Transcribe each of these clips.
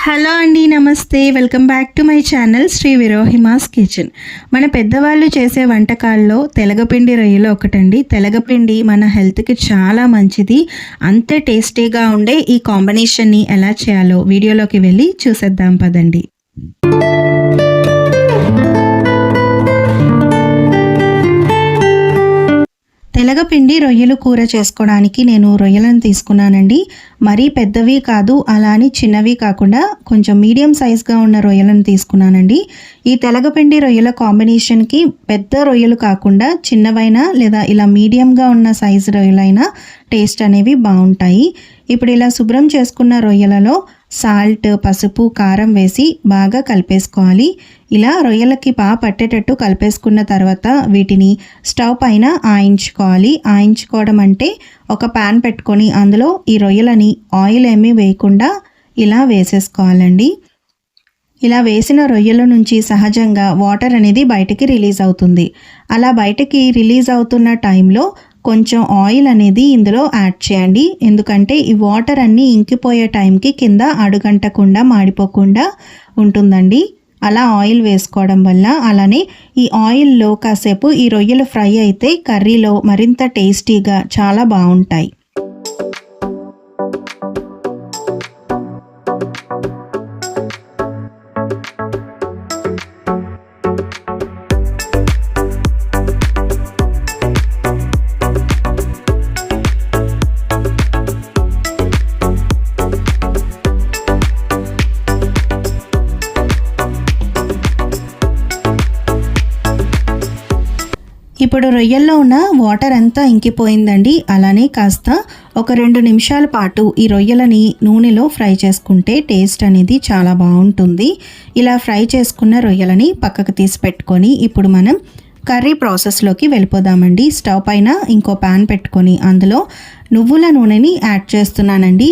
Hello అండి నమస్తే. Welcome back to my channel Sri Virohimas kitchen. మన పెద్దవాళ్ళు చేసే వంటకాల్లో తెలగపిండి రొయ్యలు ఒకటండి. తెలగపిండి మన హెల్త్కి చాలా మంచిది. అంతే టేస్టీగా ఉండే ఈ కాంబినేషన్ని ఎలా చేయాలో వీడియోలోకి వెళ్ళి చూసేద్దాం పదండి. తెలగపిండి రొయ్యలు కూర చేసుకోవడానికి నేను రొయ్యలను తీసుకున్నానండి. మరీ పెద్దవి కాదు అలా అని చిన్నవి కాకుండా కొంచెం మీడియం సైజ్గా ఉన్న రొయ్యలను తీసుకున్నానండి. ఈ తెలగపిండి రొయ్యల కాంబినేషన్కి పెద్ద రొయ్యలు కాకుండా చిన్నవైనా లేదా ఇలా మీడియంగా ఉన్న సైజు రొయ్యలైనా టేస్ట్ అనేవి బాగుంటాయి. ఇప్పుడు ఇలా శుభ్రం చేసుకున్న రొయ్యలలో సాల్ట్ పసుపు కారం వేసి బాగా కలిపేసుకోవాలి. ఇలా రొయ్యలకి బాగా పట్టేటట్టు కలిపేసుకున్న తర్వాత వీటిని స్టవ్ పైన ఆయించుకోవాలి. ఆయించుకోవడం అంటే ఒక ప్యాన్ పెట్టుకొని అందులో ఈ రొయ్యలని ఆయిల్ ఏమీ వేయకుండా ఇలా వేసేసుకోవాలండి. ఇలా వేసిన రొయ్యల నుంచి సహజంగా వాటర్ అనేది బయటికి రిలీజ్ అవుతుంది. అలా బయటికి రిలీజ్ అవుతున్న టైంలో కొంచెం ఆయిల్ అనేది ఇందులో యాడ్ చేయండి. ఎందుకంటే ఈ వాటర్ అన్నీ ఇంకిపోయే టైంకి కింద అడుగంటకుండా మాడిపోకుండా ఉంటుందండి. అలా ఆయిల్ వేసుకోవడం వల్ల అలానే ఈ ఆయిల్లో కాసేపు ఈ రొయ్యలు ఫ్రై అయితే కర్రీలో మరింత టేస్టీగా చాలా బాగుంటాయి. ఇప్పుడు రొయ్యల్లో ఉన్న వాటర్ అంతా ఇంకిపోయిందండి. అలానే కాస్త ఒక రెండు నిమిషాల పాటు ఈ రొయ్యలని నూనెలో ఫ్రై చేసుకుంటే టేస్ట్ అనేది చాలా బాగుంటుంది. ఇలా ఫ్రై చేసుకున్న రొయ్యలని పక్కకు తీసి పెట్టుకొని ఇప్పుడు మనం కర్రీ ప్రాసెస్లోకి వెళ్ళిపోదామండి. స్టవ్ పైన ఇంకో ప్యాన్ పెట్టుకొని అందులో నువ్వుల నూనెని యాడ్ చేస్తున్నానండి.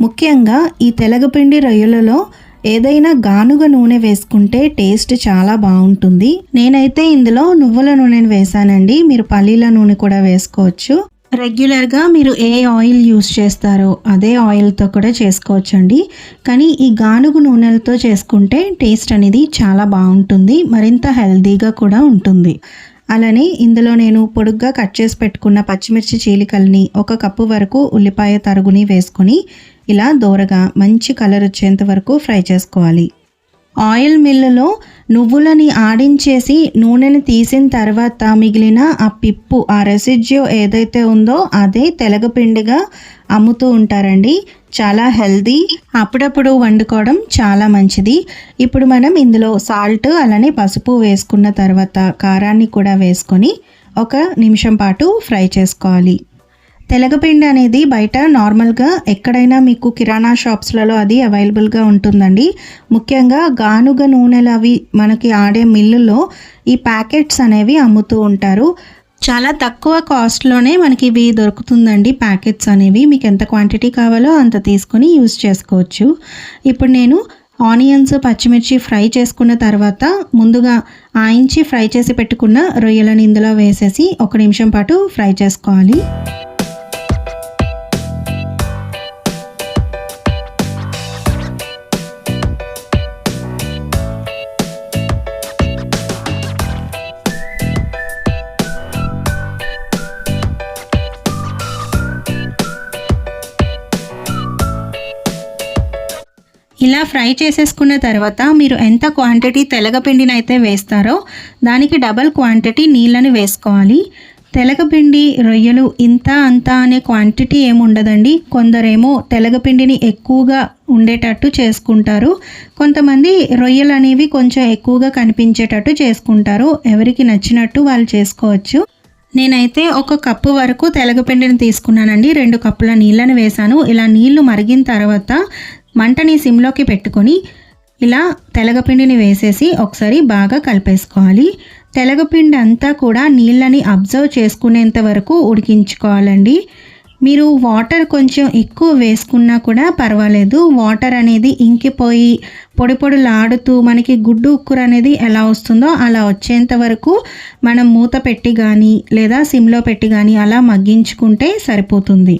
ముఖ్యంగా ఈ తెలగపిండి రొయ్యలలో ఏదైనా గానుగ నూనె వేసుకుంటే టేస్ట్ చాలా బాగుంటుంది. నేనైతే ఇందులో నువ్వుల నూనెని వేసానండి. మీరు పల్లీల నూనె కూడా వేసుకోవచ్చు. రెగ్యులర్గా మీరు ఏ ఆయిల్ యూస్ చేస్తారో అదే ఆయిల్తో కూడా చేసుకోవచ్చండి. కానీ ఈ గానుగు నూనెలతో చేసుకుంటే టేస్ట్ అనేది చాలా బాగుంటుంది. మరింత హెల్తీగా కూడా ఉంటుంది. అలానే ఇందులో నేను పొడుగ్గా కట్ చేసి పెట్టుకున్న పచ్చిమిర్చి చీలికల్ని ఒక కప్పు వరకు ఉల్లిపాయ తరుగుని వేసుకొని ఇలా దోరగా మంచి కలర్ వచ్చేంత వరకు ఫ్రై చేసుకోవాలి. ఆయిల్ మిల్లులో నువ్వులని ఆడించేసి నూనెని తీసిన తర్వాత మిగిలిన ఆ పిప్పు ఆ రెసిడ్యూ ఏదైతే ఉందో అదే తెలగపిండిగా అమ్ముతూ ఉంటారండి. చాలా హెల్దీ. అప్పుడప్పుడు వండుకోవడం చాలా మంచిది. ఇప్పుడు మనం ఇందులో సాల్ట్ అలానే పసుపు వేసుకున్న తర్వాత కారాన్ని కూడా వేసుకొని ఒక నిమిషం పాటు ఫ్రై చేసుకోవాలి. తెలగపిండి అనేది బయట నార్మల్గా ఎక్కడైనా మీకు కిరాణా షాప్స్లలో అది అవైలబుల్గా ఉంటుందండి. ముఖ్యంగా గానుగ నూనెలు అవి మనకి ఆడే మిల్లులో ఈ ప్యాకెట్స్ అనేవి అమ్ముతూ ఉంటారు. చాలా తక్కువ కాస్ట్లోనే మనకి ఇవి దొరుకుతుందండి ప్యాకెట్స్ అనేవి. మీకు ఎంత క్వాంటిటీ కావాలో అంత తీసుకొని యూస్ చేసుకోవచ్చు. ఇప్పుడు నేను ఆనియన్స్ పచ్చిమిర్చి ఫ్రై చేసుకున్న తర్వాత ముందుగా ఆయించి ఫ్రై చేసి పెట్టుకున్న రొయ్యలను ఇందులో వేసేసి ఒక నిమిషం పాటు ఫ్రై చేసుకోవాలి. ఇలా ఫ్రై చేసేసుకున్న తర్వాత మీరు ఎంత క్వాంటిటీ తెలగపిండిని అయితే వేస్తారో దానికి డబల్ క్వాంటిటీ నీళ్ళని వేసుకోవాలి. తెలగపిండి రొయ్యలు ఇంత అంత అనే క్వాంటిటీ ఏముండదండి. కొందరేమో తెలగపిండిని ఎక్కువగా ఉండేటట్టు చేసుకుంటారు. కొంతమంది రొయ్యలు అనేవి కొంచెం ఎక్కువగా కనిపించేటట్టు చేసుకుంటారు. ఎవరికి నచ్చినట్టు వాళ్ళు చేసుకోవచ్చు. నేనైతే ఒక కప్పు వరకు తెలగపిండిని తీసుకున్నానండి. రెండు కప్పుల నీళ్ళని వేశాను. ఇలా నీళ్ళు మరిగిన తర్వాత మంటని సిమ్లోకి పెట్టుకొని ఇలా తెలగపిండిని వేసేసి ఒకసారి బాగా కలిపేసుకోవాలి. తెలగపిండి అంతా కూడా నీళ్ళని అబ్జర్వ్ చేసుకునేంత వరకు ఉడికించుకోవాలండి. మీరు వాటర్ కొంచెం ఎక్కువ వేసుకున్నా కూడా పర్వాలేదు. వాటర్ అనేది ఇంకిపోయి పొడి పొడులాడుతూ మనకి గుడ్డు ఉక్కురు అనేది ఎలా వస్తుందో అలా వచ్చేంత వరకు మనం మూత పెట్టి కానీ లేదా సిమ్లో పెట్టి కానీ అలా మగ్గించుకుంటే సరిపోతుంది.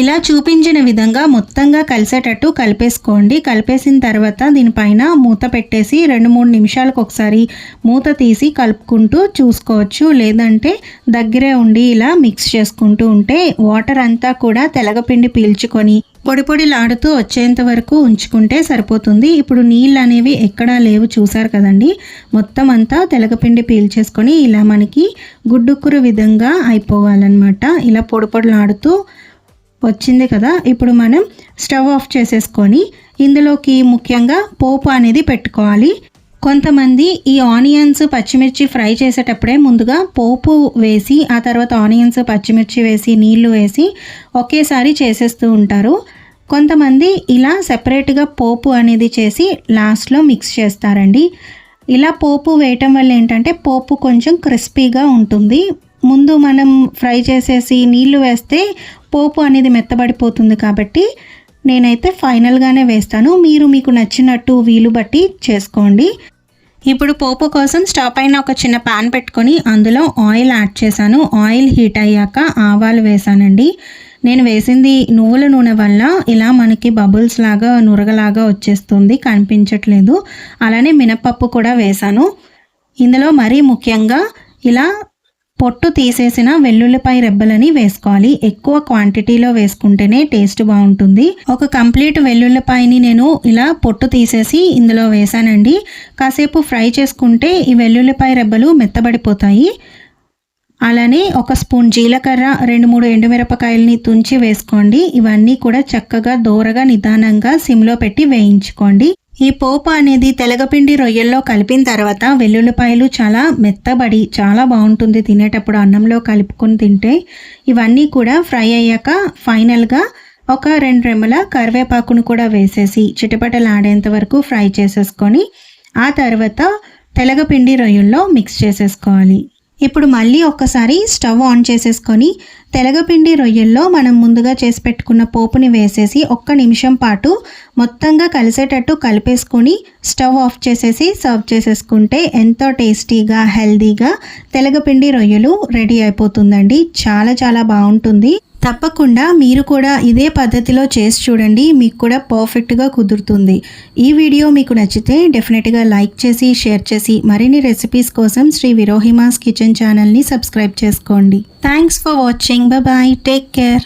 ఇలా చూపించిన విధంగా మొత్తంగా కలిసేటట్టు కలిపేసుకోండి. కలిపేసిన తర్వాత దీనిపైన మూత పెట్టేసి రెండు మూడు నిమిషాలకు ఒకసారి మూత తీసి కలుపుకుంటూ చూసుకోవచ్చు. లేదంటే దగ్గరే ఉండి ఇలా మిక్స్ చేసుకుంటూ ఉంటే వాటర్ అంతా కూడా తెలగపిండి పీల్చుకొని పొడి పొడిలాడుతూ వచ్చేంత వరకు ఉంచుకుంటే సరిపోతుంది. ఇప్పుడు నీళ్ళు అనేవి ఎక్కడా లేవు చూసారు కదండి. మొత్తం అంతా తెలగపిండి పీల్చేసుకొని ఇలా మనకి గుడ్డుక్కురు విధంగా అయిపోవాలన్నమాట. ఇలా పొడి పొడిలాడుతూ వచ్చింది కదా ఇప్పుడు మనం స్టవ్ ఆఫ్ చేసేసుకొని ఇందులోకి ముఖ్యంగా పోపు అనేది పెట్టుకోవాలి. కొంతమంది ఈ ఆనియన్స్ పచ్చిమిర్చి ఫ్రై చేసేటప్పుడే ముందుగా పోపు వేసి ఆ తర్వాత ఆనియన్స్ పచ్చిమిర్చి వేసి నీళ్ళు వేసి ఒకేసారి చేసేస్తూ ఉంటారు. కొంతమంది ఇలా సెపరేట్గా పోపు అనేది చేసి లాస్ట్లో మిక్స్ చేస్తారండి. ఇలా పోపు వేయటం వల్ల ఏంటంటే పోపు కొంచెం క్రిస్పీగా ఉంటుంది. ముందు మనం ఫ్రై చేసేసి నీళ్ళు వేస్తే పోపు అనేది మెత్తబడిపోతుంది కాబట్టి నేనైతే ఫైనల్గానే వేస్తాను. మీరు మీకు నచ్చినట్టు వీలు బట్టి చేసుకోండి. ఇప్పుడు పోపు కోసం స్టవ్ పైన ఒక చిన్న ప్యాన్ పెట్టుకొని అందులో ఆయిల్ యాడ్ చేశాను. ఆయిల్ హీట్ అయ్యాక ఆవాలు వేసానండి నేను వేసింది నువ్వుల నూనె వల్ల ఇలా మనకి బబుల్స్ లాగా నురగలాగా వచ్చేస్తుంది. కనిపించట్లేదు. అలానే మినపప్పు కూడా వేశాను. ఇందులో మరీ ముఖ్యంగా ఇలా పొట్టు తీసేసిన వెల్లుల్లిపాయ రెబ్బలని వేసుకోవాలి. ఎక్కువ క్వాంటిటీలో వేసుకుంటేనే టేస్ట్ బాగుంటుంది. ఒక కంప్లీట్ వెల్లుల్లిపాయని నేను ఇలా పొట్టు తీసేసి ఇందులో వేసానండి. కాసేపు ఫ్రై చేసుకుంటే ఈ వెల్లుల్లిపాయ రెబ్బలు మెత్తబడిపోతాయి. అలానే ఒక స్పూన్ జీలకర్ర రెండు మూడు ఎండుమిరపకాయలని తుంచి వేసుకోండి. ఇవన్నీ కూడా చక్కగా దోరగా నిదానంగా సిమ్లో పెట్టి వేయించుకోండి. ఈ పోపు అనేది తెలగపిండి రొయ్యల్లో కలిపిన తర్వాత వెల్లుల్లిపాయలు చాలా మెత్తబడి చాలా బాగుంటుంది తినేటప్పుడు అన్నంలో కలుపుకొని తింటే. ఇవన్నీ కూడా ఫ్రై అయ్యాక ఫైనల్గా ఒక రెండు రెమ్మల కరివేపాకును కూడా వేసేసి చిటపటలాడేంత వరకు ఫ్రై చేసేసుకొని ఆ తర్వాత తెలగపిండి రొయ్యల్లో మిక్స్ చేసేసుకోవాలి. ఇప్పుడు మళ్ళీ ఒక్కసారి స్టవ్ ఆన్ చేసేసుకొని తెలగపిండి రొయ్యల్లో మనం ముందుగా చేసి పెట్టుకున్న పోపుని వేసేసి ఒక్క నిమిషం పాటు మొత్తంగా కలిసేటట్టు కలిపేసుకొని స్టవ్ ఆఫ్ చేసేసి సర్వ్ చేసేసుకుంటే ఎంతో టేస్టీగా హెల్దీగా తెలగపిండి రొయ్యలు రెడీ అయిపోతుందండి. చాలా చాలా బాగుంటుంది. తప్పకుండా మీరు కూడా ఇదే పద్ధతిలో చేసి చూడండి. మీకు కూడా పర్ఫెక్ట్గా కుదురుతుంది. ఈ వీడియో మీకు నచ్చితే డెఫినెట్గా లైక్ చేసి షేర్ చేసి మరిన్ని రెసిపీస్ కోసం శ్రీ విరోహిమాస్ కిచెన్ ఛానల్ని సబ్స్క్రైబ్ చేసుకోండి. Thanks for watching. Bye take care.